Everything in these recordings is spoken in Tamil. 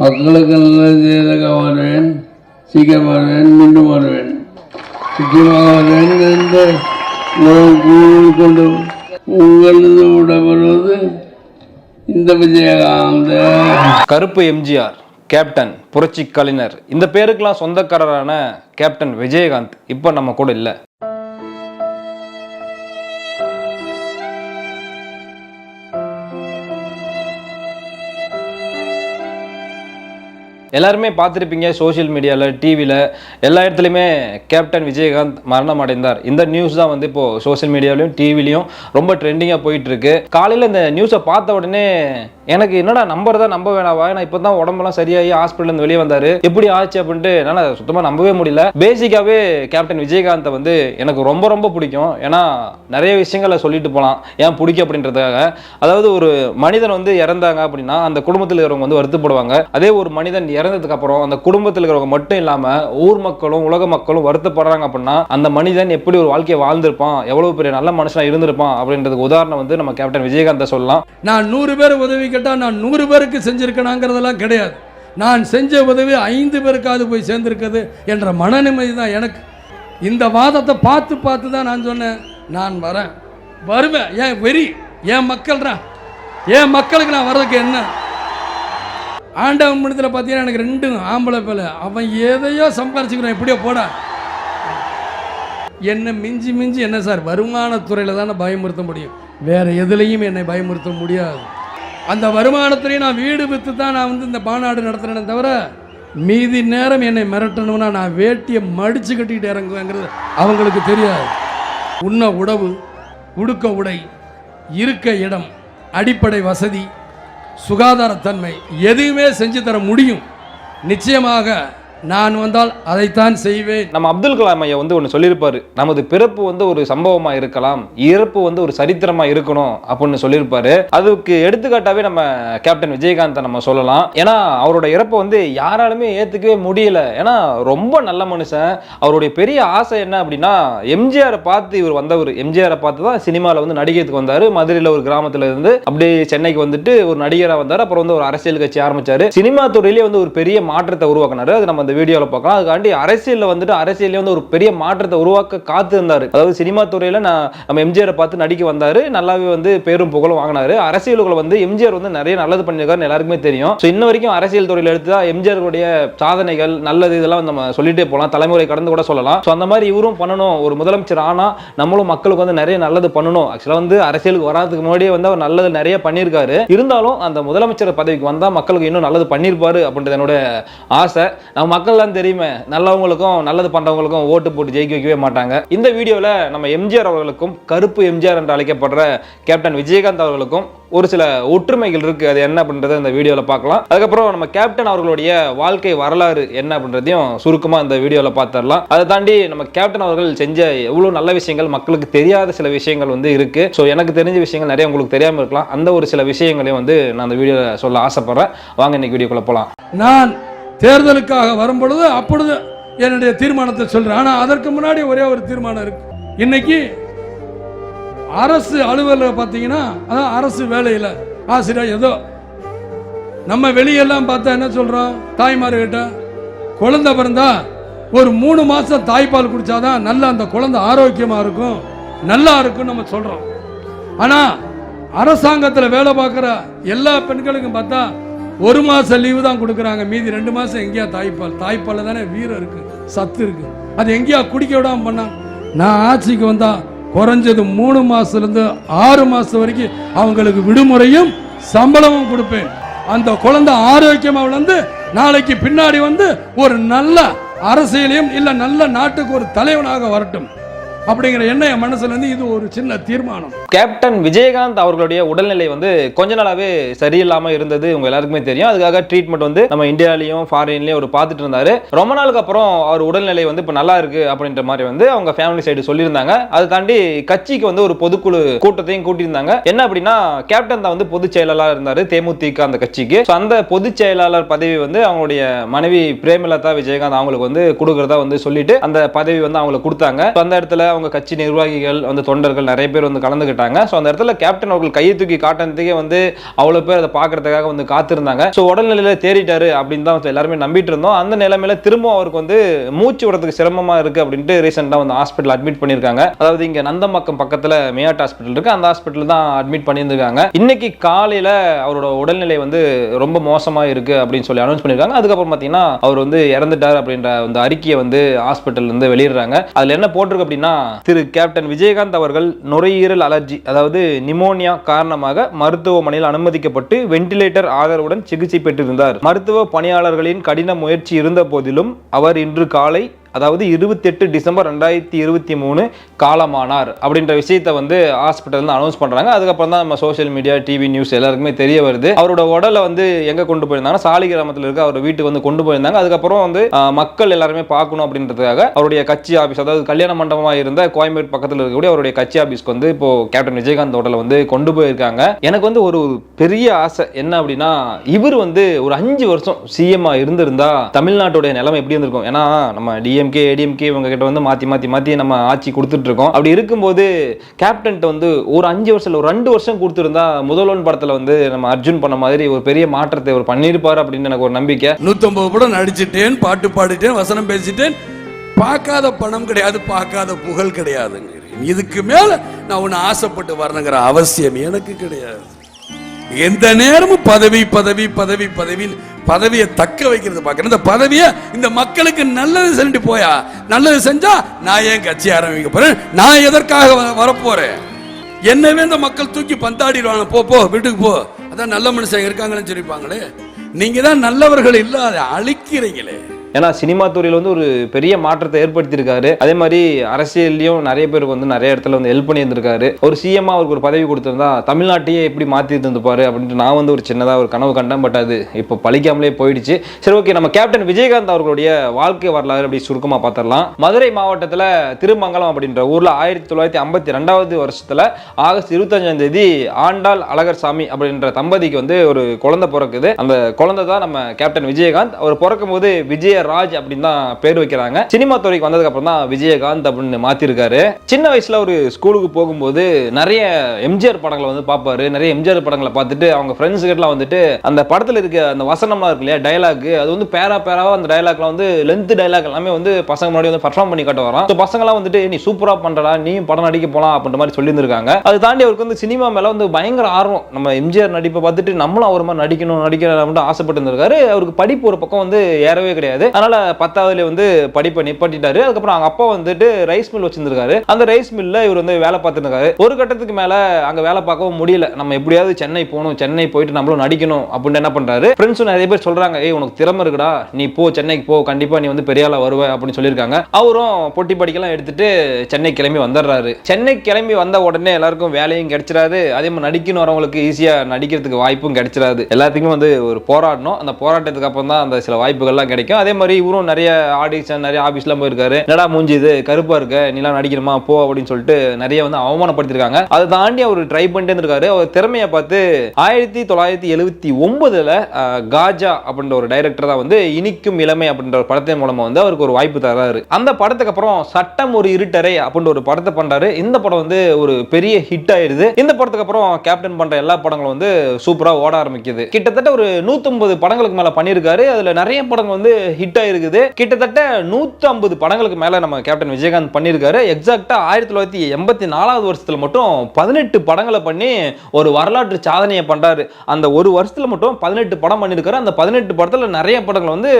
மக்களுக்கு நல்லது செய்தாக வருவேன் சீக்கிரம் வருவேன் மீண்டும் வருவேன். சீக்கிரமாக வருவேன் என்று நான் கூறிக்கொண்டு உங்களது விடப்படுவது இந்த விஜயகாந்த. கருப்பு எம்ஜிஆர் கேப்டன் புரட்சி கலைஞர் இந்த பேருக்கெல்லாம் சொந்தக்காரரான கேப்டன் விஜயகாந்த் இப்போ நம்ம கூட இல்லை. எல்லாருமே பார்த்துருப்பீங்க சோஷியல் மீடியாவில் டிவியில் எல்லா இடத்துலையுமே கேப்டன் விஜயகாந்த் மரணம் அடைந்தார். இந்த நியூஸ் தான் வந்து இப்போது சோஷியல் மீடியாவிலையும் டிவிலையும் ரொம்ப ட்ரெண்டிங்காக போயிட்டுருக்கு காலையில் இந்த நியூஸை பார்த்த உடனே எனக்கு என்னடா நம்பர் தான் நம்ப வேணாவா? ஏன்னா இப்போ தான் உடம்பெல்லாம் சரியாகி ஹாஸ்பிட்டலேருந்து வெளியே வந்தார். எப்படி ஆச்சு அப்படின்ட்டு என்னால் சுத்தமாக நம்பவே முடியல. பேசிக்காகவே கேப்டன் விஜயகாந்தை வந்து எனக்கு ரொம்ப ரொம்ப பிடிக்கும். ஏன்னா நிறைய விஷயங்களை சொல்லிட்டு போகலாம் ஏன் பிடிக்கும் அப்படின்றதுக்காக. அதாவது ஒரு மனிதன் வந்து இறந்தாங்க அப்படின்னா அந்த குடும்பத்தில் இருக்கிறவங்க வந்து வருத்தப்படுவாங்க அதே ஒரு மனிதன் இறந்ததுக்கு அப்புறம் அந்த குடும்பத்தில் இருக்கிறவங்க மட்டும் இல்லாமல் ஊர் மக்களும் உலக மக்களும் வருத்தப்படுறாங்க அப்படின்னா அந்த மனிதன் எப்படி ஒரு வாழ்க்கையை வாழ்ந்திருப்பான்? எவ்வளவு பெரிய நல்ல மனுஷனாக இருந்திருப்பான்? அப்படின்றதுக்கு உதாரணம் வந்து நம்ம கேப்டன் விஜயகாந்தை சொல்லலாம். நான் நூறு பேர் உதவி கேட்டால் நான் நூறு பேருக்கு செஞ்சுருக்கணாங்கிறதெல்லாம் கிடையாது. நான் செஞ்ச உதவி ஐந்து பேருக்காவது போய் சேர்ந்துருக்குது என்ற மனநிம்மதி தான் எனக்கு. இந்த வாதத்தை பார்த்து பார்த்து தான் நான் சொன்னேன். நான் வரேன். வருவேன். ஏன் வெறி? ஏன் மக்கள்ரா? ஏன் மக்களுக்கு நான் வர்றதுக்கு என்ன? ஆண்டவன் முடித்தில் பார்த்தீங்கன்னா எனக்கு ரெண்டும் ஆம்பளை பேல அவன் எதையோ சம்பாரிச்சுக்கிறான். எப்படியோ போட. என்ன மிஞ்சி மிஞ்சி என்ன சார் வருமானத்துறையில் தானே பயமுறுத்த முடியும். வேற எதுலேயும் என்னை பயமுறுத்த முடியாது. அந்த வருமானத்துறையும் நான் வீடு விற்று தான் நான் வந்து இந்த மாநாடு நடத்துறேனே தவிர மீதி நேரம் என்னை மிரட்டணும்னா நான் வேட்டியை மடித்து கட்டிக்கிட்டு இறங்குவேங்கிறது அவங்களுக்கு தெரியாது. உண்ண உணவு உடுக்க உடை இருக்க இடம் அடிப்படை வசதி சுகாதாரத்தன்மை எதுவுமே செஞ்சு தர முடியும். நிச்சயமாக நான் வந்தால் அதைத்தான் செய்வேன். நம்ம அப்துல் கலாம் ஐயா வந்து ஒன்று சொல்லியிருப்பாரு. நமது பிறப்பு வந்து ஒரு சம்பவமா இருக்கலாம் இறப்பு வந்து ஒரு சரித்திரமா இருக்கணும் அப்படின்னு சொல்லியிருப்பாரு. அதுக்கு எடுத்துக்காட்டாவே நம்ம கேப்டன் விஜயகாந்தை நம்ம சொல்லலாம். ஏன்னா அவரோட இறப்பை வந்து யாராலுமே ஏத்துக்கவே முடியல. ஏன்னா ரொம்ப நல்ல மனுஷன். அவருடைய பெரிய ஆசை என்ன அப்படின்னா எம்ஜிஆரை பார்த்து இவர் வந்தவர். எம்ஜிஆரை பார்த்து தான் சினிமாவில் வந்து நடிகைக்கு வந்தார். மதுரையில் ஒரு கிராமத்துல இருந்து அப்படியே சென்னைக்கு வந்துட்டு ஒரு நடிகராக வந்தார். அப்புறம் வந்து ஒரு அரசியல் கட்சி ஆரம்பிச்சாரு. சினிமா துறையிலே வந்து ஒரு பெரிய மாற்றத்தை உருவாக்குனாரு. அது நம்ம அந்த வீடியோவில் பார்க்கலாம். அதுக்காண்டி அரசியலில் வந்துட்டு அரசியலே வந்து ஒரு பெரிய மாற்றத்தை உருவாக்க காத்து இருந்தார் அதாவது சினிமா துறையில் நான் நம்ம எம்ஜிஆரை பார்த்து நடிக்க வந்தார். நல்லாவே வந்து பேரும் புகழும் வாங்கினாரு. அரசியலுக்குள்ள வந்து எம்ஜிஆர் வந்து நிறைய நல்லது பண்ணியிருக்காருன்னு எல்லாருக்குமே தெரியும். ஸோ இன்ன வரைக்கும் அரசியல் துறையில் எடுத்து தான் எம்ஜிஆருடைய சாதனைகள் நல்லது இதெல்லாம் நம்ம சொல்லிட்டே போகலாம். தலைமுறை கடந்து கூட சொல்லலாம். ஸோ அந்த மாதிரி இவரும் பண்ணணும். ஒரு முதலமைச்சர் ஆனால் நம்மளும் மக்களுக்கு வந்து நிறைய நல்லது பண்ணணும். ஆக்சுவலாக வந்து அரசியலுக்கு வராதுக்கு முன்னாடியே வந்து அவர் நல்லது நிறைய பண்ணியிருக்காரு. இருந்தாலும் அந்த முதலமைச்சர் பதவிக்கு வந்தால் மக்களுக்கு இன்னும் நல்லது பண்ணியிருப்பாரு அப்படின்றது என்னோட ஆசை. நம்ம மக்கள்லாம் தெரியுமே நல்லவங்களுக்கும் நல்லது பண்ணுறவங்களுக்கும் ஓட்டு போட்டு ஜெயிக்க வைக்கவே மாட்டாங்க. இந்த வீடியோவில் நம்ம எம்ஜிஆர் அவர்களுக்கும் கருப்பு எம்ஜிஆர் என்று அழைக்கப்படுற கேப்டன் விஜயகாந்த் அவர்களுக்கும் ஒரு சில ஒற்றுமைகள் இருக்குது அது என்ன அப்படின்றத இந்த வீடியோவில் பார்க்கலாம். அதுக்கப்புறம் நம்ம கேப்டன் அவர்களுடைய வாழ்க்கை வரலாறு என்ன அப்படின்றதையும் சுருக்கமாக இந்த வீடியோவில் பார்த்துடலாம். அதை தாண்டி நம்ம கேப்டன் அவர்கள் செஞ்ச எவ்வளோ நல்ல விஷயங்கள் மக்களுக்கு தெரியாத சில விஷயங்கள் வந்து இருக்குது ஸோ எனக்கு தெரிஞ்ச விஷயங்கள் நிறைய உங்களுக்கு தெரியாமல் இருக்கலாம். அந்த ஒரு சில விஷயங்களையும் வந்து நான் அந்த வீடியோவில் சொல்ல ஆசைப்பட்றேன். வாங்க இன்னைக்கு வீடியோக்குள்ளே போகலாம் நான் தேர்தலுக்காக வரும் பொழுது அப்பொழுது என்னுடைய தீர்மானத்தை சொல்றேன். ஆனா அதற்கு முன்னாடி ஒரே ஒரு தீர்மானம் இருக்கு. இன்னைக்கு அரசு அலுவலர் பார்த்தீங்கன்னா அதான் அரசு வேலையில் ஆசிரியர் ஏதோ. நம்ம வெளியெல்லாம் பார்த்தா என்ன சொல்றோம்? தாய்மார்கிட்ட குழந்தை பிறந்தா ஒரு மூணு மாசம் தாய்ப்பால் குடிச்சாதான் நல்லா அந்த குழந்தை ஆரோக்கியமா இருக்கும் நல்லா இருக்கும் நம்ம சொல்றோம். ஆனா அரசாங்கத்தில் வேலை பார்க்குற எல்லா பெண்களுக்கும் பார்த்தா ஒரு மாதம் லீவு தான் கொடுக்குறாங்க. மீதி ரெண்டு மாதம் எங்கேயா தாய்ப்பால். தாய்ப்பால் தானே வீரம் இருக்கு சத்து இருக்கு. அது எங்கேயா குடிக்க விடாம பண்ணாங்க நான் ஆட்சிக்கு வந்தா குறைஞ்சது மூணு மாசத்துலேருந்து ஆறு மாதம் வரைக்கும் அவங்களுக்கு விடுமுறையும் சம்பளமும் கொடுப்பேன். அந்த குழந்தை ஆரோக்கியமாக வளர்ந்து நாளைக்கு பின்னாடி வந்து ஒரு நல்ல அரசியலையும் இல்லை நல்ல நாட்டுக்கு ஒரு தலைவனாக வரட்டும். அப்படிங்கிற எண்ணம் என் மனசுல இருந்து இது ஒரு சின்ன தீர்மானம். கேப்டன் விஜயகாந்த் அவர்களுடைய உடல்நிலை வந்து கொஞ்ச நாளாவே சரியில்லாம இருந்தது. உங்க எல்லாருக்குமே தெரியும். அதுக்காக ட்ரீட்மெண்ட் வந்து நம்ம இந்தியாலையும் ஃபாரின்லயும் அவர் பார்த்துட்டு இருந்தாரு. ரொம்ப நாளுக்கு அப்புறம் அவர் உடல்நிலை வந்து இப்ப நல்லா இருக்கு அப்படின்ற மாதிரி வந்து அவங்க ஃபேமிலி சைடு சொல்லியிருந்தாங்க. அதை தாண்டி கட்சிக்கு வந்து ஒரு பொதுக்குழு கூட்டத்தையும் கூட்டியிருந்தாங்க. என்ன அப்படின்னா கேப்டன் தான் வந்து பொதுச் செயலாளர் இருந்தாரு தேமுதிக அந்த கட்சிக்கு. அந்த பொதுச் செயலாளர் பதவி வந்து அவங்களுடைய மனைவி பிரேமலதா விஜயகாந்த் அவங்களுக்கு வந்து கொடுக்கறதா வந்து சொல்லிட்டு அந்த பதவி வந்து அவங்களுக்கு கொடுத்தாங்க. அந்த இடத்துல அவங்க கட்சி நிர்வாகிகள் வந்து தொண்டர்கள் நிறைய பேர் வந்து கலந்துக்கிட்டாங்க ஸோ அந்த இடத்துல கேப்டன் அவர்கள் கையை தூக்கி காட்டினதுக்கே வந்து அவ்வளோ பேர் அதை பார்க்கறதுக்காக வந்து காத்திருந்தாங்க. ஸோ உடல்நிலையில் தேறிட்டாரு அப்படின்னு தான் எல்லாருமே நம்பிட்டு இருந்தோம். அந்த நிலைமையில திரும்ப அவருக்கு வந்து மூச்சு விடுறதுக்கு சிரமமாக இருக்கு அப்படின்ட்டு ரீசெண்டாக வந்து ஹாஸ்பிட்டல் அட்மிட் பண்ணியிருக்காங்க. அதாவது இங்கே நந்தம்பாக்கம் பக்கத்தில் மேயாட் ஹாஸ்பிட்டல் இருக்கு. அந்த ஹாஸ்பிட்டல் தான் அட்மிட் பண்ணியிருந்திருக்காங்க. இன்னைக்கு காலையில் அவரோட உடல்நிலை வந்து ரொம்ப மோசமாக இருக்கு அப்படின்னு சொல்லி அனௌன்ஸ் பண்ணியிருக்காங்க. அதுக்கப்புறம் பார்த்தீங்கன்னா அவர் வந்து இறந்துட்டார் அப்படின்ற அந்த அறிக்கையை வந்து ஹாஸ்பிட்டல் வந்து வெளியிடுறாங்க. அதில் என்ன போட்டிருக்கு அப்படின்னா திரு கேப்டன் விஜயகாந்த் அவர்கள் நுரையீரல் அலர்ஜி அதாவது நிமோனியா காரணமாக மருத்துவமனையில் அனுமதிக்கப்பட்டு வென்டிலேட்டர் ஆதரவுடன் சிகிச்சை பெற்றிருந்தார். மருத்துவ பணியாளர்களின் கடின முயற்சி இருந்த போதிலும் அவர் இன்று காலை அதாவது இருபத்தெட்டு டிசம்பர் ரெண்டாயிரத்தி இருபத்தி மூணு காலமானார் அப்படின்ற விஷயத்தை வந்து ஹாஸ்பிட்டல் அனௌன்ஸ் பண்ணுறாங்க அதுக்கப்புறம் தான் நம்ம சோஷியல் மீடியா டிவி நியூஸ் எல்லாருக்குமே தெரிய வருது. அவரோட உடலை வந்து எங்கே கொண்டு போயிருந்தாங்கன்னா சாலி கிராமத்தில் இருக்க அவர் வீட்டுக்கு வந்து கொண்டு போயிருந்தாங்க. அதுக்கப்புறம் வந்து மக்கள் எல்லாருமே பார்க்கணும் அப்படின்றதுக்காக அவருடைய கட்சி ஆஃபீஸ் அதாவது கல்யாண மண்டபமாக இருந்த கோயம்பேடு பக்கத்தில் இருக்கக்கூடிய அவருடைய கட்சி ஆஃபீஸ்க்கு வந்து இப்போ கேப்டன் விஜயகாந்த் உடலை வந்து கொண்டு போயிருக்காங்க. எனக்கு வந்து ஒரு பெரிய ஆசை என்ன அப்படின்னா இவர் வந்து ஒரு அஞ்சு வருஷம் சிஎம் இருந்திருந்தா தமிழ்நாட்டுடைய நிலைமை எப்படி இருந்திருக்கும்? ஏன்னா நம்ம டிஎம்கே ஏடிஎம்கே இவங்க கிட்ட வந்து மாத்தி மாத்தி மாத்தி நம்ம ஆட்சி கொடுத்துட்டு இருக்கோம் அப்படி இருக்கும்போது கேப்டன்ட்ட வந்து ஒரு அஞ்சு வருஷம் இல்லை ஒரு ரெண்டு வருஷம் கொடுத்துருந்தா முதல்வன் படத்துல வந்து நம்ம அர்ஜுன் பண்ண மாதிரி ஒரு பெரிய மாற்றத்தை ஒரு பண்ணியிருப்பார் அப்படின்னு எனக்கு ஒரு நம்பிக்கை. நூத்தம்பது படம் நடிச்சிட்டேன் பாட்டு பாடிட்டேன் வசனம் பேசிட்டேன். பார்க்காத பணம் கிடையாது பார்க்காத புகழ் கிடையாதுங்க இதுக்கு மேல நான் உன்னை ஆசைப்பட்டு வரணுங்கிற அவசியம் எனக்கு கிடையாது. எந்த நேரமும் பதவி பதவி பதவி பதவி பதவியை தக்க வைக்கிறது பார்க்குறேன் இந்த பதவியை இந்த மக்களுக்கு நல்லது செஞ்சு போயா? நல்லது செஞ்சா நான் ஏன் கட்சி ஆரம்பிக்க போறேன்? நான் எதற்காக வ- வரப்போறேன்? என்னவே இந்த மக்கள் தூக்கி பந்தாடிடுவாங்க. போ போ வீட்டுக்கு போ. அதான் நல்ல மனுஷன் இருக்காங்கன்னு சொல்லிப்பாங்களே. நீங்க தான் நல்லவர்கள் இல்லாத அழிக்கிறீங்களே. ஏன்னா சினிமா துறையில் வந்து ஒரு பெரிய மாற்றத்தை ஏற்படுத்தியிருக்காரு. அதே மாதிரி அரசியல்லையும் நிறைய பேருக்கு வந்து நிறைய இடத்துல வந்து ஹெல்ப் பண்ணியிருந்திருக்காரு. ஒரு சிஎம் அவருக்கு ஒரு பதவி கொடுத்துருந்தா தமிழ்நாட்டையே எப்படி மாற்றி இருந்திருப்பாரு அப்படின்ட்டு நான் வந்து ஒரு சின்னதாக ஒரு கனவு கண்டேன். பட் அது இப்போ பழிக்காமலே போயிடுச்சு. சரி ஓகே நம்ம கேப்டன் விஜயகாந்த் அவர்களுடைய வாழ்க்கை வரலாறு அப்படி சுருக்கமாக பார்த்துடலாம். மதுரை மாவட்டத்தில் திருமங்கலம் அப்படின்ற ஊரில் ஆயிரத்தி தொள்ளாயிரத்தி ஐம்பத்தி ரெண்டாவது வருஷத்தில் ஆகஸ்ட் இருபத்தஞ்சாம் தேதி ஆண்டாள் அழகர் சாமி அப்படின்ற தம்பதிக்கு வந்து ஒரு குழந்தை பிறக்குது. அந்த குழந்தை தான் நம்ம கேப்டன் விஜயகாந்த். அவர் பிறக்கும் போது ராஜ் அப்படின்னு தான் பேர் வைக்கிறாங்க. சினிமா துறைக்கு வந்ததுக்கு அப்புறம் தான் விஜயகாந்த் அப்படின்னு மாத்திருக்காரு. சின்ன வயசுல ஒரு ஸ்கூலுக்கு போகும்போது நிறைய எம்ஜிஆர் படங்களை வந்து பார்ப்பாரு. நிறைய எம்ஜிஆர் படங்களை பார்த்துட்டு அவங்க ஃப்ரெண்ட்ஸ் கிட்டலாம் வந்துட்டு அந்த படத்துல இருக்க அந்த வசனம்லாம் இருக்கு இல்லையா டைலாக் அது வந்து பேரா பேராவா அந்த டைலாக்லாம் வந்து லென்த் டைலாக் எல்லாமே வந்து பசங்க முன்னாடி வந்து பர்ஃபார்ம் பண்ணி காட்ட வரான் ஸோ பசங்களாம் வந்துட்டு நீ சூப்பரா பண்றடா நீ படம் நடிக்க போலாம் அப்படின்ற மாதிரி சொல்லியிருந்திருக்காங்க. அது தாண்டி அவருக்கு வந்து சினிமா மேல வந்து பயங்கர ஆர்வம். நம்ம எம்ஜிஆர் நடிப்பை பார்த்துட்டு நம்மளும் அவர் மாதிரி நடிக்கணும் நடிக்கணும் அப்படின்னு ஆசைப்பட்டு இருந்திருக்காரு. அவருக்கு படிப்பு ஒரு பக்கம் வந்து ஏறவே கிடையாது. அதனால பத்தாவதுல வந்து படிப்பை நிப்பாட்டிட்டாரு. அதுக்கப்புறம் அவங்க அப்பா வந்துட்டு ரைஸ் மில் வச்சிருந்திருக்காரு. அந்த ரைஸ் மில்ல இவர் வந்து வேலை பார்த்துருக்காரு. ஒரு கட்டத்துக்கு மேல அங்க வேலை பார்க்கவும் முடியல. நம்ம எப்படியாவது சென்னை போகணும் சென்னை போயிட்டு நம்மளும் நடிக்கணும் அப்படின்னு என்ன பண்றாரு? ஃப்ரெண்ட்ஸும் நிறைய பேர் சொல்றாங்க ஏய் உனக்கு திறமை இருக்குடா. நீ போ சென்னைக்கு போ. கண்டிப்பா நீ வந்து பெரிய வருவ. அப்படின்னு சொல்லியிருக்காங்க. அவரும் பொட்டி படிக்கலாம் எடுத்துட்டு சென்னை கிளம்பி வந்துடுறாரு. சென்னை கிளம்பி வந்த உடனே எல்லாருக்கும் வேலையும் கிடைச்சிடாது. அதே மாதிரி நடிக்கணும் வரவங்களுக்கு ஈஸியா நடிக்கிறதுக்கு வாய்ப்பும் கிடைச்சிடாது. எல்லாத்துக்குமே வந்து ஒரு போராடணும். அந்த போராட்டத்துக்கு அப்புறம் தான் அந்த சில வாய்ப்புகள்லாம் கிடைக்கும். அதே மாதிரி இவரும் நிறைய ஆடிஷன் நிறைய ஆபீஸ்லாம் போயிருக்காரு. என்னடா மூஞ்சி இது? கருப்பா இருக்க? நீலாம் நடிக்கணுமா? போ அப்படின்னு சொல்லிட்டு நிறைய வந்து அவமானப்படுத்திருக்காங்க. அதை தாண்டி அவர் ட்ரை பண்ணிட்டே இருக்காரு அவர் திறமையை பார்த்து ஆயிரத்தி தொள்ளாயிரத்தி எழுபத்தி ஒன்பதுல காஜா அப்படின்ற ஒரு டைரக்டர் தான் வந்து இனிக்கும் இளமை அப்படின்ற ஒரு படத்தின் மூலமா வந்து அவருக்கு ஒரு வாய்ப்பு தராரு. அந்த படத்துக்கு அப்புறம் சட்டம் ஒரு இருட்டரை அப்படின்ற ஒரு படத்தை பண்றாரு. இந்த படம் வந்து ஒரு பெரிய ஹிட் ஆயிடுது. இந்த படத்துக்கு அப்புறம் கேப்டன் பண்ற எல்லா படங்களும் வந்து சூப்பரா ஓட ஆரம்பிக்குது. கிட்டத்தட்ட ஒரு 150 படங்களுக்கு மேல பண்ணியிருக்காரு. அதுல நிறைய படங்கள் வந்து ஹிட் ஆயிருக்குது. கிட்டத்தட்ட 150 படங்களுக்கு மேலே நம்ம கேப்டன் விஜயகாந்த் பண்ணியிருக்காரு. எக்ஸாக்டாக ஆயிரத்தி தொள்ளாயிரத்தி எண்பத்தி நாலாவது வருஷத்தில் மட்டும் பதினெட்டு படங்களை பண்ணி ஒரு வரலாற்று சாதனையை பண்ணுறாரு அந்த ஒரு வருஷத்தில் மட்டும் பதினெட்டு படம் பண்ணியிருக்காரு. அந்த பதினெட்டு படத்தில் நிறைய படங்கள் வந்து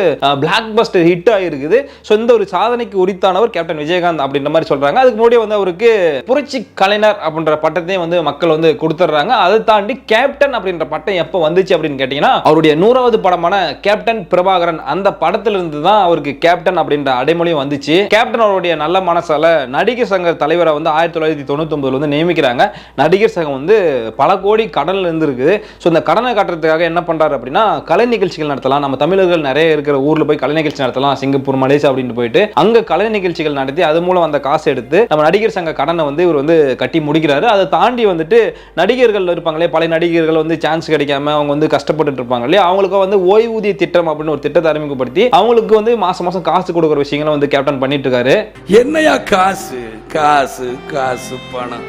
பிளாக் பஸ்டர் ஹிட் ஆகிருக்குது ஸோ இந்த ஒரு சாதனைக்கு உரித்தானவர் கேப்டன் விஜயகாந்த் அப்படின்ற மாதிரி சொல்கிறாங்க அதுக்கு முன்னாடி வந்து அவருக்கு புரட்சி கலைஞர் அப்படின்ற பட்டத்தையும் வந்து மக்கள் வந்து கொடுத்துட்றாங்க அதை தாண்டி கேப்டன் அப்படின்ற பட்டம் எப்போ வந்துச்சு அப்படின்னு கேட்டிங்கன்னா அவருடைய நூறாவது படமான கேப்டன் பிரபாகரன் அந்த படத்தில் இருந்து தான் அவருக்கு கேப்டன் அப்படின்ற அடைமொழியும் வந்துச்சு. கேப்டன் அவருடைய நல்ல மனசால நடிகர் சங்க தலைவரை வந்து ஆயிரத்தி தொள்ளாயிரத்தி தொண்ணூத்தி வந்து நியமிக்கிறாங்க. நடிகர் சங்கம் வந்து பல கோடி கடன்ல இருந்து இருக்குது ஸோ இந்த கடனை காட்டுறதுக்காக என்ன பண்றாரு அப்படின்னா கலை நிகழ்ச்சிகள் நடத்தலாம். நம்ம தமிழர்கள் நிறைய இருக்கிற ஊர்ல போய் கலை நிகழ்ச்சி நடத்தலாம். சிங்கப்பூர் மலேசியா அப்படின்னு போயிட்டு அங்க கலை நிகழ்ச்சிகள் நடத்தி அது மூலம் அந்த காசு எடுத்து நம்ம நடிகர் சங்க கடனை வந்து இவர் வந்து கட்டி முடிக்கிறாரு. அதை தாண்டி வந்துட்டு நடிகர்கள் இருப்பாங்களே பழைய நடிகர்கள் வந்து சான்ஸ் கிடைக்காம அவங்க வந்து கஷ்டப்பட்டுட்டு இருப்பாங்க இல்லையா? அவங்களுக்கு வந்து ஓய்வூதிய திட்டம் அப்படின்னு ஒரு திட்டத்தை அறிமுகப்படுத்தி அவங்களுக்கு வந்து மாசம் மாசம் காசு கொடுக்குற விஷயங்களை வந்து கேப்டன் பண்ணிட்டு இருக்காரு என்னையா காசு? காசு காசு பணம்.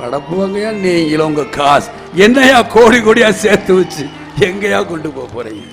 படப்புவங்கயா நீங்களும் உங்க காசு. என்னையா கோடி கோடியா சேர்த்து வச்சு எங்கேயா கொண்டு போக போறீங்க?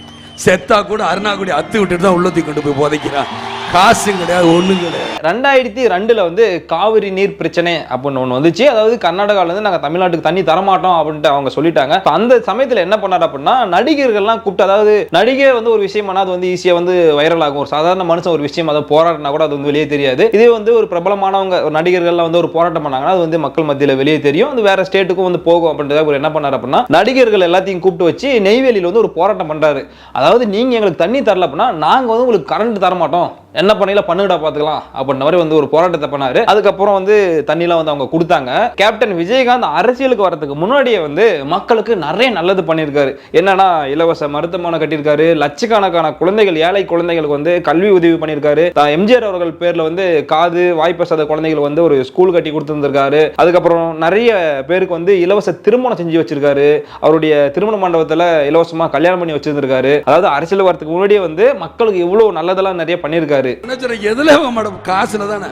செத்தா கூட அருணாக்குடி அத்து விட்டுட்டு தான் உள்ளத்தி கொண்டு போய் போதைக்கிறான். காசும் கிடையாது ஒன்றும் கிடையாது. ரெண்டாயிரத்தி ரெண்டில் வந்து காவிரி நீர் பிரச்சனை அப்படின்னு ஒன்று வந்துச்சு. அதாவது கர்நாடகாவிலேருந்து நாங்கள் தமிழ்நாட்டுக்கு தண்ணி தரமாட்டோம் அப்படின்ட்டு அவங்க சொல்லிட்டாங்க. அந்த சமயத்தில் என்ன பண்ணார் அப்படின்னா நடிகர்கள்லாம் கூப்பிட்டு அதாவது நடிகை வந்து ஒரு விஷயம் அது வந்து ஈஸியாக வந்து வைரல் ஆகும். ஒரு சாதாரண மனுஷன் ஒரு விஷயம் அதை போராட்டினா கூட அது வந்து வெளியே தெரியாது. இதே வந்து ஒரு பிரபலமானவங்க ஒரு நடிகர்கள்லாம் வந்து ஒரு போராட்டம் பண்ணாங்கன்னா அது வந்து மக்கள் மத்தியில் வெளியே தெரியும். அது வேற ஸ்டேட்டுக்கும் வந்து போகும் அப்படின்றத அவர் என்ன பண்ணார் அப்படின்னா நடிகர்கள் எல்லாத்தையும் கூப்பிட்டு வச்சு நெய்வேலியில் வந்து ஒரு போராட்டம் பண்ணுறாரு அதாவது நீங்கள் எங்களுக்கு தண்ணி தரல அப்படின்னா நாங்கள் வந்து உங்களுக்கு கரண்ட் தர மாட்டோம் என்ன பண்ணல பண்ணுடா பாத்துக்கலாம். அப்படின்ற மாதிரி வந்து ஒரு போராட்டத்தை பண்ணாரு. அதுக்கப்புறம் வந்து தண்ணிலாம் வந்து அவங்க கொடுத்தாங்க. கேப்டன் விஜயகாந்த் அரசியலுக்கு வரதுக்கு முன்னாடியே வந்து மக்களுக்கு நிறைய நல்லது பண்ணியிருக்காரு. என்னன்னா இலவச மருத்துவமனை கட்டியிருக்காரு. லட்சக்கணக்கான குழந்தைகள் ஏழை குழந்தைகளுக்கு வந்து கல்வி உதவி பண்ணியிருக்காரு. எம்ஜிஆர் அவர்கள் பேர்ல வந்து காது வாய்ப்பசாத குழந்தைகள் வந்து ஒரு ஸ்கூல் கட்டி கொடுத்துருந்துருக்காரு. அதுக்கப்புறம் நிறைய பேருக்கு வந்து இலவச திருமணம் செஞ்சு வச்சிருக்காரு. அவருடைய திருமண மண்டபத்துல இலவசமா கல்யாணம் பண்ணி வச்சிருந்திருக்காரு. அதாவது அரசியல் வரதுக்கு முன்னாடியே வந்து மக்களுக்கு இவ்வளவு நல்லதெல்லாம் நிறைய பண்ணியிருக்காரு. என்ன எதுல மேடம் காசுல தானே.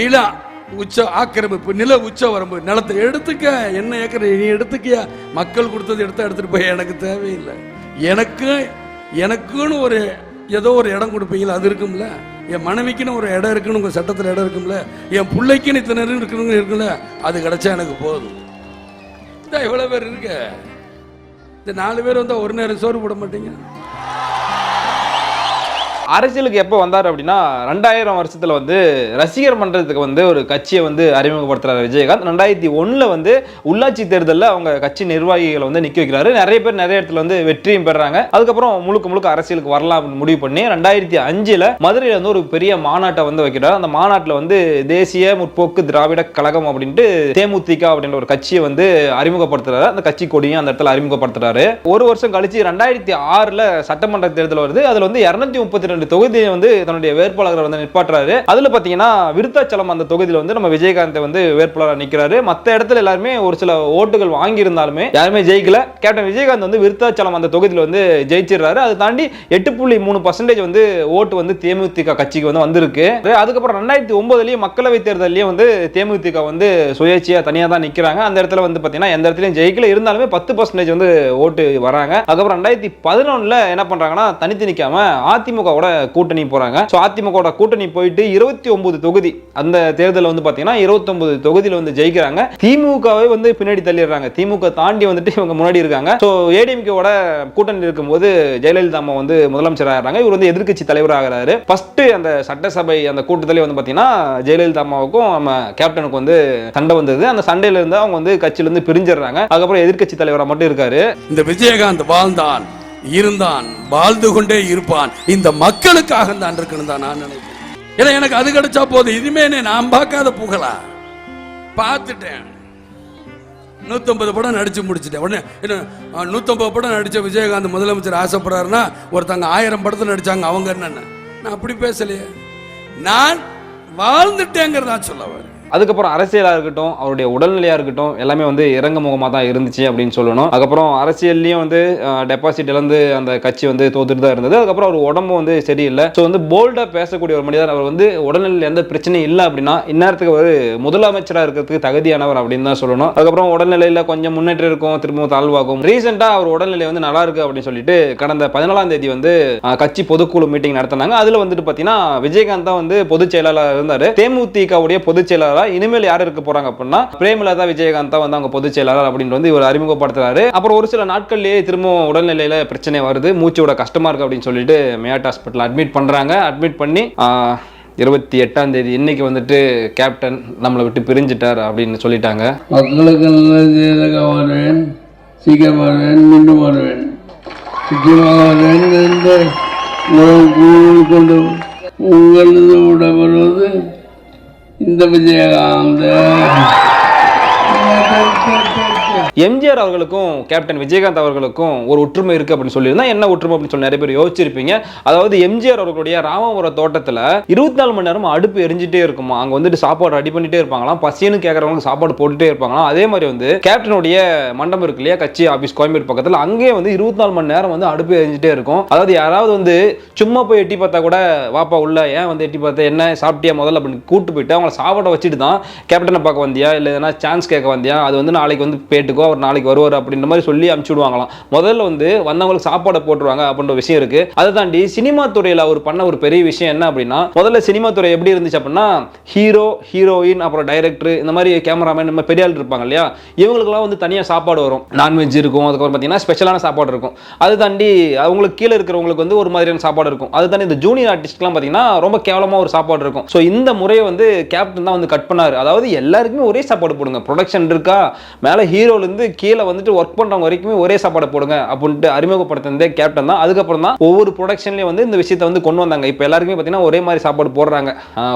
நில உச்ச ஆக்கிரமிப்பு நில உச்ச வரம்பு நிலத்தை எடுத்துக்க என்ன ஏக்கர் நீ எடுத்துக்கியா? மக்கள் கொடுத்தது எடுத்தா எடுத்துட்டு போய் எனக்கு தேவையில்லை. எனக்கு எனக்குன்னு ஒரு ஏதோ ஒரு இடம் கொடுப்பீங்களா? அது இருக்கும்ல. என் மனைவிக்குன்னு ஒரு இடம் இருக்குன்னு உங்க சட்டத்தில் இடம் இருக்கும்ல. என் பிள்ளைக்குன்னு இத்தனை இடம் இருக்குல்ல அது கிடைச்சா எனக்கு போதும். இந்த எவ்வளோ பேர் இருக்க. இந்த நாலு பேர் வந்தா ஒரு நேரம் சோறு போட மாட்டீங்க? அரசியலுக்கு எப்போ வந்தார் அப்படின்னா ரெண்டாயிரம் வருஷத்துல வந்து ரசிகர் மன்றத்துக்கு வந்து ஒரு கட்சியை வந்து அறிமுகப்படுத்துறாரு விஜயகாந்த். ரெண்டாயிரத்தி ஒன்றில் வந்து உள்ளாட்சி தேர்தலில் அவங்க கட்சி நிர்வாகிகளை வந்து நிற்க வைக்கிறாரு. நிறைய பேர் நிறைய இடத்துல வந்து வெற்றியும் பெறாங்க. அதுக்கப்புறம் முழுக்க முழுக்க அரசியலுக்கு வரலாம் அப்படின்னு முடிவு பண்ணி ரெண்டாயிரத்தி அஞ்சில் மதுரையில வந்து ஒரு பெரிய மாநாட்டை வந்து வைக்கிறார். அந்த மாநாட்டில் வந்து தேசிய முற்போக்கு திராவிட கழகம் அப்படின்ட்டு தேமுதிக அப்படின்ற ஒரு கட்சியை வந்து அறிமுகப்படுத்துறாரு. அந்த கட்சி கொடியும் அந்த இடத்துல அறிமுகப்படுத்துறாரு. ஒரு வருஷம் கழிச்சு ரெண்டாயிரத்தி ஆறுல சட்டமன்ற தேர்தல் வருது. அதில் வந்து இருநூத்தி முப்பத்தி ரெண்டு தொகுதியை வந்து தன்னுடைய வேட்பாளரை வந்து நிற்பாட்டுறாரு. அதுல பாத்தீங்கன்னா விருத்தாச்சலம் அந்த தொகுதியில வந்து நம்ம விஜயகாந்த் வந்து வேட்பாளராக நிற்கிறாரு மத்த இடத்துல எல்லாருமே ஒரு சில ஓட்டுகள் வாங்கியிருந்தாலுமே யாருமே ஜெயிக்கல. கேப்டன் விஜயகாந்த் வந்து விருத்தாச்சலம் அந்த தொகுதியில் வந்து ஜெயிச்சிடுறாரு. அதை தாண்டி எட்டு புள்ளி மூணு பர்சன்டேஜ் வந்து ஓட்டு வந்து தேமுதிக கட்சிக்கு வந்து வந்திருக்கு. அதுக்கப்புறம் ரெண்டாயிரத்தி ஒன்பதுலயும் மக்களவை தேர்தலையும் வந்து தேமுதிக வந்து சுயேட்சையா தனியா தான் நிக்கிறாங்க. அந்த இடத்துல வந்து பாத்தீங்கன்னா எந்த இடத்துலயும் ஜெயிக்கல. இருந்தாலுமே பத்து பர்சன்டேஜ் வந்து ஓட்டு வராங்க. அதுக்கப்புறம் ரெண்டாயிரத்தி பதினொன்னுல என்ன பண்றாங்கன்னா தனித்து நிக்காம அதிமுகவோட கூட்டணி போறாங்க. ஸோ அதிமுகவோட கூட்டணி போயிட்டு இருபத்தி ஒன்பது தொகுதி அந்த தேர்தலில் வந்து பார்த்தீங்கன்னா இருபத்தி ஒன்பது வந்து ஜெயிக்கிறாங்க. திமுகவை வந்து பின்னாடி தள்ளிடுறாங்க. திமுக தாண்டி வந்துட்டு இவங்க முன்னாடி இருக்காங்க. ஸோ ஏடிஎம்கேவோட கூட்டணி இருக்கும்போது ஜெயலலிதா அம்மா வந்து முதலமைச்சர் ஆகிறாங்க இவர் வந்து எதிர்க்கட்சி தலைவர் ஆகிறாரு. ஃபர்ஸ்ட் அந்த சட்டசபை அந்த கூட்டத்திலே வந்து பாத்தீங்கன்னா ஜெயலலிதா அம்மாவுக்கும் நம்ம கேப்டனுக்கு வந்து சண்டை வந்தது. அந்த சண்டையில இருந்து அவங்க வந்து கட்சியில இருந்து பிரிஞ்சிடுறாங்க. அதுக்கப்புறம் எதிர்க்கட்சி தலைவராக மட்டும் இருக்காரு. இந்த விஜயகாந்த் வாழ்ந்தான். இருந்தான் வாழ்ந்து கொண்டே இருப்பான். இந்த மக்களுக்காக தான் இருக்கணும் தான் நான் நினைக்கிறேன். ஏன்னா எனக்கு அது கிடைச்சா போதும். இனிமே நான் பார்க்காத புகழா? பார்த்துட்டேன். நூத்தம்பது படம் நடிச்சு முடிச்சிட்டேன். உடனே என்ன நூற்றம்பது நூத்தம்பது படம் நடிச்ச விஜயகாந்த் முதலமைச்சர் ஆசைப்படுறாருன்னா ஒருத்தங்க ஆயிரம் படத்தில் நடிச்சாங்க. அவங்க என்னென்ன? நான் அப்படி பேசலையே. நான் வாழ்ந்துட்டேங்கிறதா சொல்ல வரேன். அதுக்கப்புறம் அரசியலாக இருக்கட்டும் அவருடைய உடல்நிலையாக இருக்கட்டும் எல்லாமே வந்து இறங்க முகமாக தான் இருந்துச்சு அப்படின்னு சொல்லணும். அதுக்கப்புறம் அரசியல்லையும் வந்து டெபாசிட் இழந்து அந்த கட்சி வந்து தோத்துட்டு தான் இருந்தது. அதுக்கப்புறம் அவர் உடம்பு வந்து சரியில்லை. ஸோ வந்து போல்டாக பேசக்கூடிய ஒரு மனிதர். அவர் வந்து உடல்நிலையில் எந்த பிரச்சனையும் இல்லை அப்படின்னா இந்நேரத்துக்கு ஒரு முதலமைச்சராக இருக்கிறதுக்கு தகுதியானவர் அப்படின்னு தான் சொல்லணும். அதுக்கப்புறம் உடல்நிலையில் கொஞ்சம் முன்னேற்றம் இருக்கும் திரும்பவும் தாழ்வாகும். ரீசெண்டாக அவர் உடல்நிலை வந்து நல்லா இருக்கு அப்படின்னு சொல்லிட்டு கடந்த பதினாலாம் தேதி வந்து கட்சி பொதுக்குழு மீட்டிங் நடத்தினாங்க. அதில் வந்துட்டு பார்த்தீங்கன்னா விஜயகாந்த் தான் வந்து பொதுச் செயலாளர் இருந்தார். தேமுதிகவுடைய பொதுச் செயலாளர் இனிமேல் யார் இருக்க போறாங்க அப்படின்னா பிரேமலதா விஜயகாந்த் தான் வந்து அவங்க பொதுச் செயலாளர் அப்படின்னு வந்து இவர் அறிமுகப்படுத்துறாரு. அப்புறம் ஒரு சில நாட்கள்லயே திரும்பவும் உடல்நிலையில பிரச்சனை வருது. மூச்சோட கஷ்டமா இருக்கு அப்படின்னு சொல்லிட்டு மேட் ஹாஸ்பிட்டல் அட்மிட் பண்றாங்க. அட்மிட் பண்ணி இருபத்தி எட்டாம் தேதி இன்னைக்கு வந்துட்டு கேப்டன் நம்மளை விட்டு பிரிஞ்சிட்டார் அப்படின்னு சொல்லிட்டாங்க. மக்களுக்கு வருவேன்? சீக்கிரம் வருவேன் மீண்டும் வருவேன். சீக்கிரமாக வருவேன் என்று உங்களது விடப்படுவது இந்த விஜயகாந்த். எம்ஜிஆர் அவர்களுக்கும் கேப்டன் விஜயகாந்த் அவர்களுக்கும் ஒரு ஒற்றுமை இருக்குது அப்படின்னு சொல்லியிருந்தா என்ன ஒற்றுமை அப்படின்னு சொல்லி நிறைய பேர் யோசிச்சிருப்பீங்க. அதாவது எம்ஜிஆர் அவர்களுடைய ராமபுரம் தோட்டத்தில் இருபத்தி நாலு மணி நேரம் அடுப்பு எரிஞ்சிட்டே இருக்குமா? அங்கே வந்துட்டு சாப்பாடு ரெடி பண்ணிட்டே இருப்பாங்களாம். பசின்னு கேட்கறவங்களுக்கு சாப்பாடு போட்டுட்டே இருப்பாங்களாம். அதே மாதிரி வந்து கேப்டனுடைய மண்டபம் இருக்கு இல்லையா? கட்சி ஆஃபீஸ் கோயம்பேடு பக்கத்தில் அங்கேயே வந்து இருபத்தி நாலு மணி நேரம் வந்து அடுப்பு எரிஞ்சிட்டே இருக்கும். அதாவது யாராவது வந்து சும்மா போய் எட்டி பார்த்தா கூட வாப்பா உள்ள ஏன் வந்து எட்டி பார்த்தா என்ன சாப்பிட்டியா முதல்ல அப்படின்னு கூட்டு போயிட்டு அவங்கள சாப்பாடை வச்சுட்டு தான் கேப்டனை பார்க்க வந்தியா? இல்லை எதனா சான்ஸ் கேட்க வந்தியா? அது வந்து நாளைக்கு வந்து பேட்டுக்கோ அவர் நாளைக்கு வருவார் அப்படின்ற மாதிரி சொல்லி அனுப்பிச்சி விடுவாங்களாம் முதல்ல வந்து வந்தவங்களுக்கு சாப்பாடை போட்டுருவாங்க அப்படின்ற விஷயம் இருக்கு. அதை தாண்டி சினிமா துறையில் அவர் பண்ண ஒரு பெரிய விஷயம் என்ன அப்படின்னா முதல்ல சினிமா துறை எப்படி இருந்துச்சு அப்படின்னா ஹீரோ ஹீரோயின் அப்புறம் டைரக்டர் இந்த மாதிரி கேமராமேன் இந்த மாதிரி பெரிய ஆள் இருப்பாங்க இல்லையா? இவங்களுக்குலாம் வந்து தனியாக சாப்பாடு வரும். நான்வெஜ் இருக்கும் அதுக்கப்புறம் பார்த்தீங்கன்னா ஸ்பெஷலான சாப்பாடு இருக்கும். அது தாண்டி அவங்களுக்கு கீழே இருக்கிறவங்களுக்கு வந்து ஒரு மாதிரியான சாப்பாடு இருக்கும். அது தாண்டி இந்த ஜூனியர் ஆர்டிஸ்ட்லாம் பார்த்தீங்கன்னா ரொம்ப கேவலமாக ஒரு சாப்பாடு இருக்கும். ஸோ இந்த முறையை வந்து கேப்டன் தான் வந்து கட் பண்ணாரு. அதாவது எல்லாருக்குமே ஒரே சாப்பாடு போடுங்க. ப்ரொடக்ஷன் இருக்கா? மேலே இருந்து கீழே வந்துட்டு ஒர்க் பண்ணுறவங்க வரைக்குமே ஒரே சாப்பாடு போடுங்க அப்படின்ட்டு அறிமுகப்படுத்தினதே கேப்டன் தான். அதுக்கப்புறம் தான் ஒவ்வொரு ப்ரொடக்ஷன்லேயும் வந்து இந்த விஷயத்தை வந்து கொண்டு வந்தாங்க. இப்போ எல்லாருக்குமே பார்த்தீங்கன்னா ஒரே மாதிரி சாப்பாடு போடுறாங்க.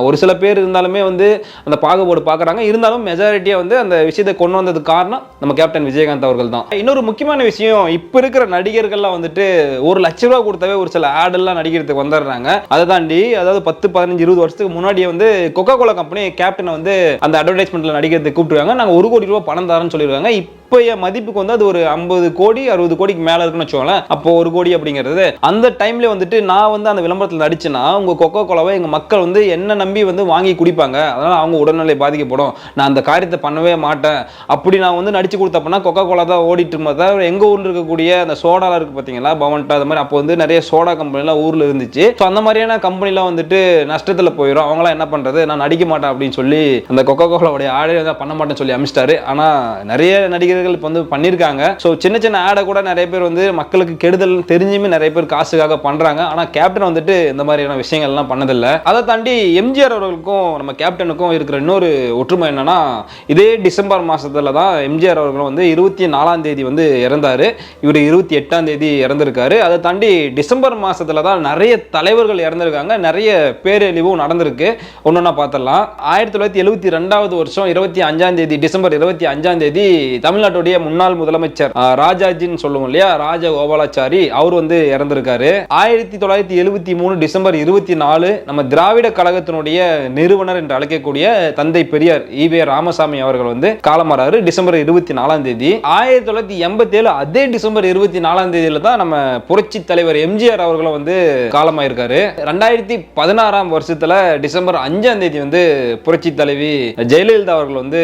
ஒரு சில பேர் இருந்தாலுமே வந்து அந்த பாகுபாடு பார்க்குறாங்க இருந்தாலும் மெஜாரிட்டியாக வந்து அந்த விஷயத்தை கொண்டு வந்ததுக்கு காரணம் நம்ம கேப்டன் விஜயகாந்த் அவர்கள் தான். இன்னொரு முக்கியமான விஷயம் இப்போ இருக்கிற நடிகர்கள்லாம் வந்துட்டு ஒரு லட்ச ரூபா கொடுத்தாவே ஒரு சில ஆடெல்லாம் நடிக்கிறதுக்கு வந்துடுறாங்க. அதை தாண்டி அதாவது பத்து பதினஞ்சு இருபது வருஷத்துக்கு முன்னாடியே வந்து கொக்கோ கோலா கம்பெனி கேப்டனை வந்து அந்த அட்வர்டைஸ்மெண்ட்ல நடிக்கிறதுக்கு கூப்பிட்டுருக்காங்க. நாங்கள் ஒரு கோடி ரூபா பணம் தரேன்னு சொல்லியிருக்காங்க இப்போய மதிப்புக்கு வந்து அது ஒரு ஐம்பது கோடி அறுபது கோடிக்கு மேலே இருக்குன்னு வச்சுக்கோங்களேன். அப்போ ஒரு கோடி அப்படிங்கிறது. அந்த டைம்ல வந்துட்டு நான் வந்து அந்த விளம்பரத்தில் நடிச்சேன்னா உங்கள் கொக்கோ கோலாவை எங்கள் மக்கள் வந்து என்ன நம்பி வந்து வாங்கி குடிப்பாங்க. அதனால் அவங்க உடல்நிலை பாதிக்கப்படும். நான் அந்த காரியத்தை பண்ணவே மாட்டேன். அப்படி நான் வந்து நடிச்சு கொடுத்தப்பனா கொக்கோ கோலா தான் ஓடிட்டு இருந்தால் எங்கள் ஊரில் இருக்கக்கூடிய அந்த சோடாலாம் இருக்குது பார்த்தீங்களா பவன்டா அது மாதிரி அப்போ வந்து நிறைய சோடா கம்பெனிலாம் ஊரில் இருந்துச்சு. ஸோ அந்த மாதிரியான கம்பெனிலாம் வந்துட்டு நஷ்டத்தில் போயிடும் அவங்களாம் என்ன பண்ணுறது நான் நடிக்க மாட்டேன் அப்படின்னு சொல்லி அந்த கொக்கோ கோலாவுடைய ஆடே தான் பண்ண மாட்டேன்னு சொல்லி அமிச்சிட்டாரு. ஆனால் நிறைய நடிகர் நடிகர்கள் இப்போ வந்து பண்ணியிருக்காங்க ஸோ சின்ன சின்ன ஆடை கூட நிறைய பேர் வந்து மக்களுக்கு கெடுதல் தெரிஞ்சுமே நிறைய பேர் காசுக்காக பண்ணுறாங்க ஆனால் கேப்டன் வந்துட்டு இந்த மாதிரியான விஷயங்கள்லாம் பண்ணதில்லை. அதை தாண்டி எம்ஜிஆர் அவர்களுக்கும் நம்ம கேப்டனுக்கும் இருக்கிற இன்னொரு ஒற்றுமை என்னன்னா இதே டிசம்பர் மாதத்தில் தான் எம்ஜிஆர் அவர்களும் வந்து இருபத்தி நாலாம் தேதி வந்து இறந்தார். இவர் இருபத்தி எட்டாம் தேதி இறந்திருக்காரு. அதை தாண்டி டிசம்பர் மாதத்தில் தான் நிறைய தலைவர்கள் இறந்திருக்காங்க. நிறைய பேரழிவும் நடந்திருக்கு. ஒன்னொன்னா பார்த்துடலாம். ஆயிரத்தி தொள்ளாயிரத்தி எழுபத்தி ரெண்டாவது வருஷம் இருபத்தி அஞ்சாம் தேதி டிசம்பர் இருபத்தி அஞ்சாம் தேதி தமிழ் தமிழ்நாட்டுடைய முன்னாள் முதலமைச்சர் ராஜாஜின்னு சொல்லுவோம் இல்லையா? ராஜ கோபாலாச்சாரி அவர் வந்து இறந்திருக்காரு. ஆயிரத்தி தொள்ளாயிரத்தி எழுபத்தி மூணு டிசம்பர் இருபத்தி நாலு நம்ம திராவிட கழகத்தினுடைய நிறுவனர் என்று அழைக்கக்கூடிய தந்தை பெரியார் ஈவே ராமசாமி அவர்கள் வந்து காலமாறாரு டிசம்பர் இருபத்தி நாலாம் தேதி. ஆயிரத்தி தொள்ளாயிரத்தி எண்பத்தி ஏழு அதே டிசம்பர் இருபத்தி நாலாம் தேதியில தான் நம்ம புரட்சி தலைவர் எம்ஜிஆர் அவர்களும் வந்து காலமாயிருக்காரு. ரெண்டாயிரத்தி பதினாறாம் வருஷத்துல டிசம்பர் அஞ்சாம் தேதி வந்து புரட்சி தலைவி ஜெயலலிதா அவர்கள் வந்து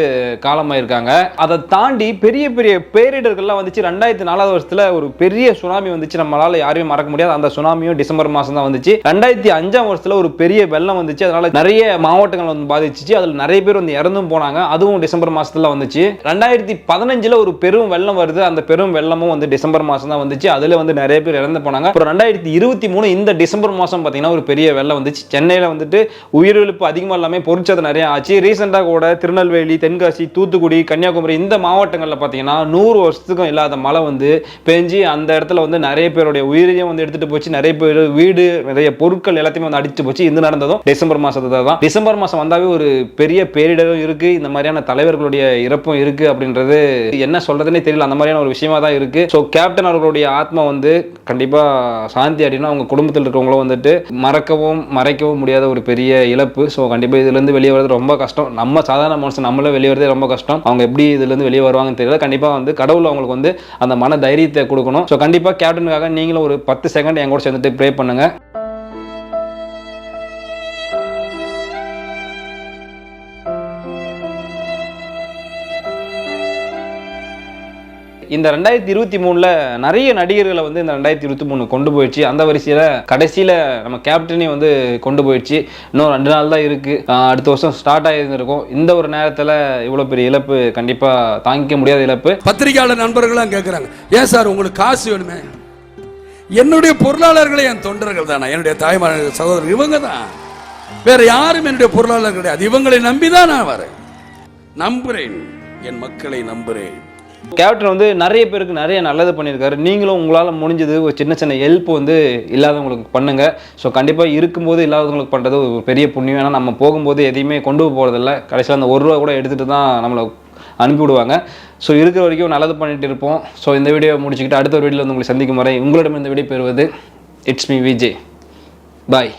காலமாயிருக்காங்க. அதை தாண்டி பெரிய பெரிய பேரிடர்கள்லாம் வந்துச்சு. ரெண்டாயிரத்தி நாலாவது வருஷத்துல ஒரு பெரிய சுனாமி வந்துச்சு. நம்மளால யாரையும் மறக்க முடியாது. அந்த சுனாமியும் டிசம்பர் மாசம் தான் வந்துச்சு. ரெண்டாயிரத்தி அஞ்சாம் வருஷத்துல ஒரு பெரிய வெள்ளம் வந்துச்சு. அதனால நிறைய மாவட்டங்கள் வந்து பாதிச்சிச்சு. அதுல நிறைய பேர் வந்து இறந்தும் போனாங்க. அதுவும் டிசம்பர் மாசத்துல வந்துச்சு. ரெண்டாயிரத்தி பதினஞ்சுல ஒரு பெரும் வெள்ளம் வருது. அந்த பெரும் வெள்ளமும் வந்து டிசம்பர் மாசம் தான் வந்துச்சு. அதுல வந்து நிறைய பேர் இறந்து போனாங்க. அப்புறம் ரெண்டாயிரத்தி இருபத்தி மூணு இந்த டிசம்பர் மாசம் பாத்தீங்கன்னா ஒரு பெரிய வெள்ளம் வந்துச்சு. சென்னையில வந்துட்டு உயிரிழப்பு அதிகமா இல்லாம பொறிச்சது நிறைய ஆச்சு. ரீசெண்டா கூட திருநெல்வேலி தென்காசி தூத்துக்குடி கன்னியாகுமரி இந்த மாவட்டங்கள்ல பார்த்தீங்கன்னா நூறு வருஷத்துக்கும் இல்லாத மழை வந்து பெஞ்சு அந்த இடத்துல வந்து நிறைய பேருடைய உயிரையும் வந்து எடுத்துட்டு போச்சு. நிறைய பேர் வீடு நிறைய பொருட்கள் எல்லாத்தையுமே வந்து அடிச்சு போச்சு. இது நடந்ததும் டிசம்பர் மாசத்துல தான். டிசம்பர் மாதம் வந்தாவே ஒரு பெரிய பேரிடரும் இருக்குது இந்த மாதிரியான தலைவர்களுடைய இறப்பும் இருக்குது அப்படின்றது என்ன சொல்கிறதுனே தெரியல. அந்த மாதிரியான ஒரு விஷயமா தான் இருக்கு. ஸோ கேப்டன் அவர்களுடைய ஆத்மா வந்து கண்டிப்பாக சாந்தி அடினா அவங்க குடும்பத்தில் இருக்கிறவங்களும் வந்துட்டு மறக்கவும் மறைக்கவும் முடியாத ஒரு பெரிய இழப்பு. ஸோ கண்டிப்பாக இதுலேருந்து வெளியே வரது ரொம்ப கஷ்டம். நம்ம சாதாரண மனுஷன் நம்மளே வெளியே வரதே ரொம்ப கஷ்டம். அவங்க எப்படி இதுலேருந்து வெளியே வருவாங்கன்னு தெரியல. கண்டிப்பா வந்து கடவுள் அவங்களுக்கு வந்து அந்த மன தைரியத்தை கொடுக்கணும். ஸோ கண்டிப்பா கேப்டனுக்காக நீங்களும் ஒரு பத்து செகண்ட் என் கூட சேர்ந்துட்டு ப்ரே பண்ணுங்க. இந்த ரெண்டாயிரத்தி இருபத்தி மூணுல நிறைய நடிகர்களை வந்து இந்த ரெண்டாயிரத்தி இருபத்தி மூணு கொண்டு போயிடுச்சு. அந்த வரிசையில கடைசியில நம்ம கேப்டனே வந்து கொண்டு போயிடுச்சு. இன்னும் ரெண்டு நாள் தான் இருக்கு. அடுத்த வருஷம் ஸ்டார்ட் ஆகியிருந்திருக்கும் இந்த ஒரு நேரத்துல இவ்வளவு பெரிய இழப்பு கண்டிப்பா தாங்கிக்க முடியாத இழப்பு. பத்திரிகையாளர் நண்பர்கள்லாம் கேட்குறாங்க ஏன் சார் உங்களுக்கு காசு வேணுமே? என்னுடைய பொருளாளர்களே என் தொண்டர்கள் தானே? என்னுடைய தாய்மார சகோதரர் இவங்க தான் வேற யாரும் என்னுடைய பொருளாளர் கிடையாது. இவங்களை நம்பி தான் நான் வரேன். நம்புறேன். என் மக்களை நம்புறேன். கேப்டன் வந்து நிறைய பேருக்கு நிறைய நல்லது பண்ணியிருக்காரு. நீங்களும் உங்களால் முடிஞ்சது ஒரு சின்ன சின்ன ஹெல்ப் வந்து இல்லாதவங்களுக்கு பண்ணுங்க. ஸோ கண்டிப்பாக இருக்கும்போது இல்லாதவங்களுக்கு பண்ணுறது ஒரு பெரிய புண்ணியம். ஏன்னா நம்ம போகும்போது எதையுமே கொண்டு போகிறதில்ல கடைசியில் அந்த ஒரு ரூபா கூட எடுத்துகிட்டு தான் நம்மளை அனுப்பிவிடுவாங்க ஸோ இருக்கிற வரைக்கும் நல்லது பண்ணிட்டு இருப்போம். ஸோ இந்த வீடியோ முடிச்சுக்கிட்டு அடுத்த ஒரு வீடியோவில் வந்து உங்களை சந்திக்கும் வரை உங்களிடம் இந்த வீடியோ பெறுவது இட்ஸ் மீ விஜய் பாய்